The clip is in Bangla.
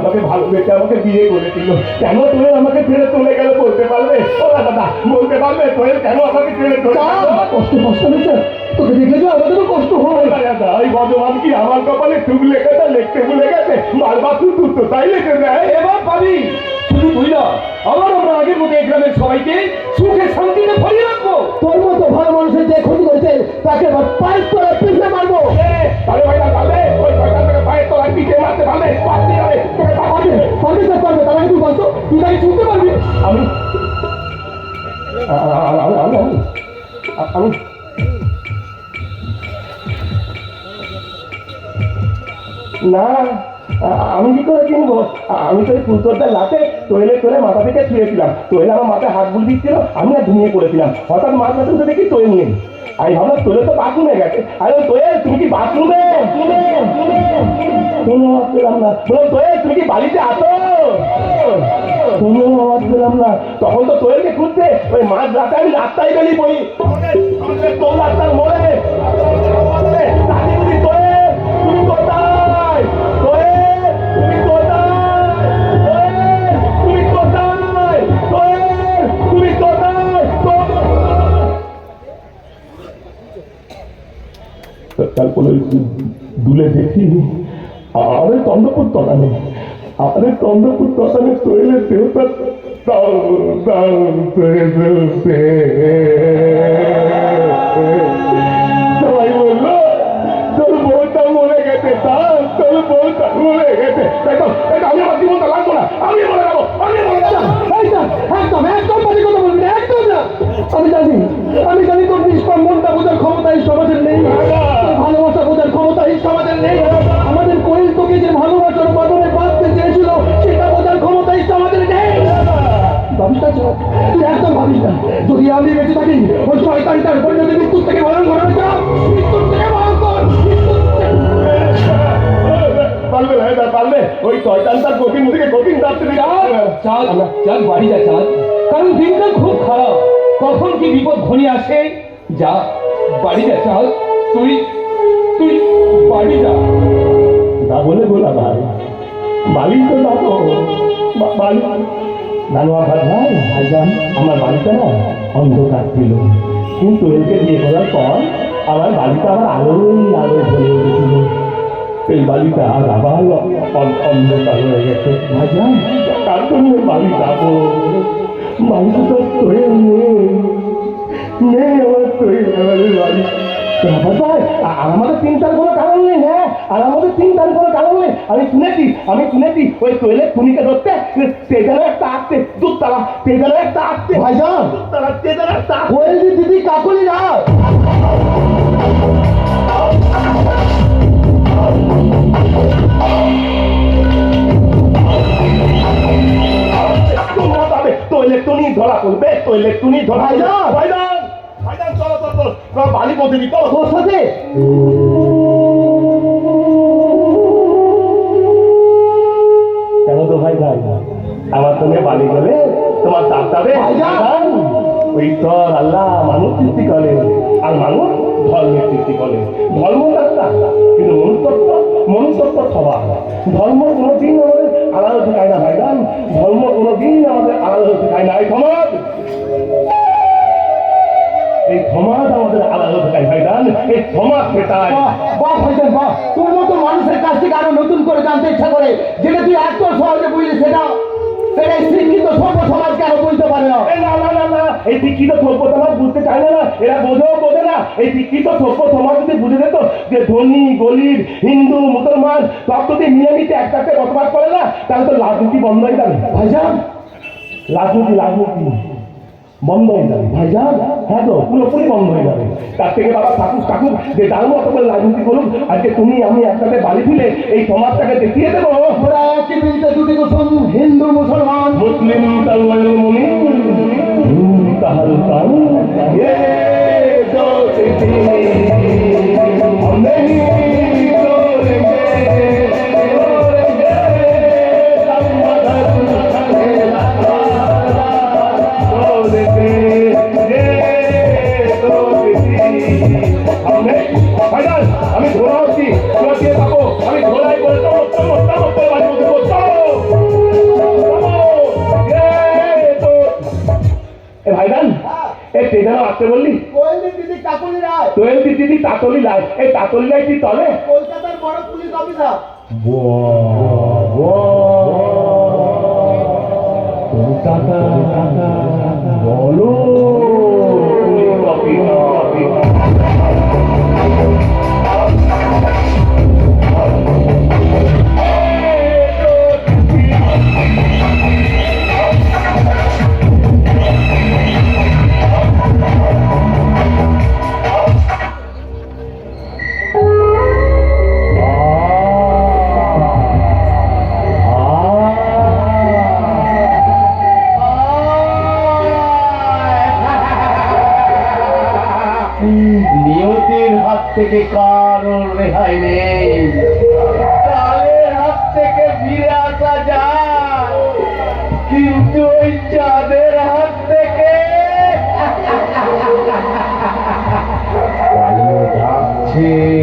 আমাকে ভালোবেসে আমাকে বিয়ে করে দিল কেন তুমি আমাকে ছেড়ে চলে গেল বলতে পারবে? ও দাদা বলতে পারবে? তোয়েল কেন আমাকে ছেড়ে কষ্ট কষ্ট হয়েছে। তোকে দেখলে যে আমাদেরও কষ্ট হয়। দাদা এই ভগবান কি আমার কপালে টুক লেখাটা লিখতে ভুলে গেছে? বারবার তুই তুই তো তাই লিখে দেয়। এবার পাবি। শুধু তুই না আবার আমরা আগের মতো এই গ্রামের সবাইকে সুখে শান্তিতে ভরিয়ে রাখব তোর মতো ভালো মানুষের যে ক্ষতি করেছে তাকে এবার পায়ের তলায় পিছনে মারবো। তাহলে ভাই তুই পারবি? আমি আমি না, আমি কি করে কিনবো? আমি তো ফুলতোরটা লাটে তোয়েলে তোলে মাথা থেকে ছুঁয়েছিলাম। তোয়েলে আমার মাথায় হাত বুল দিচ্ছিল, আমি আর ঘুমিয়ে পড়েছিলাম। হঠাৎ মার কাছে উঠে দেখি তোয়ে নিয়ে আমি ভাবলাম তোলে তো বাথরুমে গেছে। আরে তোয়ে তুমি কি বাথরুমে কোনো আওয়াজ পেলাম না। বললাম তোয়ে তুমি কি বাড়িতে আসো কোনো আওয়াজ পেলাম না। তখন তো খুঁজছে ওই রাতে আমি রাস্তায় বেরিয়ে পড়ি। তোর রাস্তার তারপরে দুলে দেখি আমাদের চন্দ্রপুর তলানে আমাদের চন্দ্রপুর তলানে তৈলের দেহটা দাও করে ফেলছে সবাই বলল তোর বউটা মরে গেছে তার তোর বউটা মরে গেছে তাই আমি আমার জীবনটা জানি, আমি জানি তোর নিষ্পাপ আমি বেঁচে থাকি। ওই শয়তানটার পরিণতি মৃত্যুর থেকে ভয়ঙ্কর মৃত্যুর থেকে ভয়ঙ্কর। মৃত্যুর থেকে- না পারবে ওই শয়তানটার কঠিন থেকে কঠিন রাত্রি চাঁদ চাঁদ বাড়ি যা চাঁদ। কারণ দিনটা খুব খারাপ। কখন কি বিপদ ঘনিয়ে আসে? যা বাড়ি যা চাঁদ। তুই তুই বাড়ি যা। না বলে বলা ভাই বালি তো দেখো বালি জানোয়া ভাই ভাই ভাইজান আমার বাড়িটা না অন্ধকার ছিল কিন্তু একে বিয়ে করার পর আমার বাড়িটা আবার আলোই আলোয় ভরে উঠেছিল এই বাড়িটা আর আবার অন্ধকার হয়ে গেছে ভাইজান তার জন্য বাড়ি যাব বাড়িতে তো তৈরি নেই আমার তৈরি বাড়ি আমাদের চিন্তার কোনো কারণ নেই হ্যাঁ আর আমাদের চিন্তার কোনো কারণ নেই আমি শুনেছি আমি শুনেছি ওই তৈলের খুনিকে ধরতে যেন একটা আসছে দুধতলা যেন একটা আসছে ভাইজান দুধতলা যেন একটা। কোয়েল দিদি কাকুলি টুনি ধরা পড়বে তৈলের টুনি ধরা। ভাইজান! ভাইজান ভাইজান চলো চলো চলো পৌঁছে দিই চলো তোর সাথে সঙ্গে গেলে তোমার ডাক্তারে ওই ঈশ্বর আল্লাহ মানুষ সৃষ্টি করে। আর মানুষ ধর্মের সৃষ্টি করে। ধর্ম ডাক্তার কিন্তু মনুষ্যত্ব মনুষ্যত্ব সবার। ধর্ম কোনোদিন আমাদের আলাদা শেখায় না ভাইজান ধর্ম কোনোদিন আমাদের আলাদা শেখায় না। এই সমাজ। এই সমাজ আমাদের আলাদা শেখায় ভাইজান এই সমাজ শেখায় বাহ ভাইজান বাহ। তোর মতো মানুষের কাছ থেকে আরও নতুন করে জানতে ইচ্ছা করে যেটা সেটা এই শিক্ষিত সভ্য বুঝতে পারে না? এই না না না না এই শিক্ষিত সভ্য সমাজ বুঝতে চায় না না। এরা বোঝেও বোঝে না। এই শিক্ষিত সভ্য সমাজ যদি বুঝে যেত যে ধনী গরিব হিন্দু মুসলমান সব যদি মিলেমিশে একসাথে বসবাস করে না তাহলে তো রাজনীতি বন্ধ হয়ে যাবে। ভাইজান। রাজনীতি রাজনীতি। বন্ধ হয়ে যাবে। ভাই যা হ্যাঁ তো পুরোপুরি বন্ধ হয়ে যাবে। তার থেকে বাবা ঠাকুর ঠাকুর যে যার মতো করে রাজনীতি করুন আজকে তুমি আমি একসাথে বাড়ি তুলে এই সমাজটাকে দেখিয়ে দেবো। ওরা একই বিলতে দুটি কুসুম হিন্দু মুসলমান। মুসলিম তালওয়াল মুমিন তাহার তাল। বললি কোয়েল দিদি কাকুলি রায় তোয়েল দিদি তাতলি লাই এই তাতলি কি তবে কলকাতার বড় পুলিশ অফিসার কলকাতা নিয়তির হাত থেকে কারোর রেহাই নেই। কালের হাত থেকে ফিরে আসা যায়। কিন্তু ওই চাঁদের হাত থেকে যাচ্ছে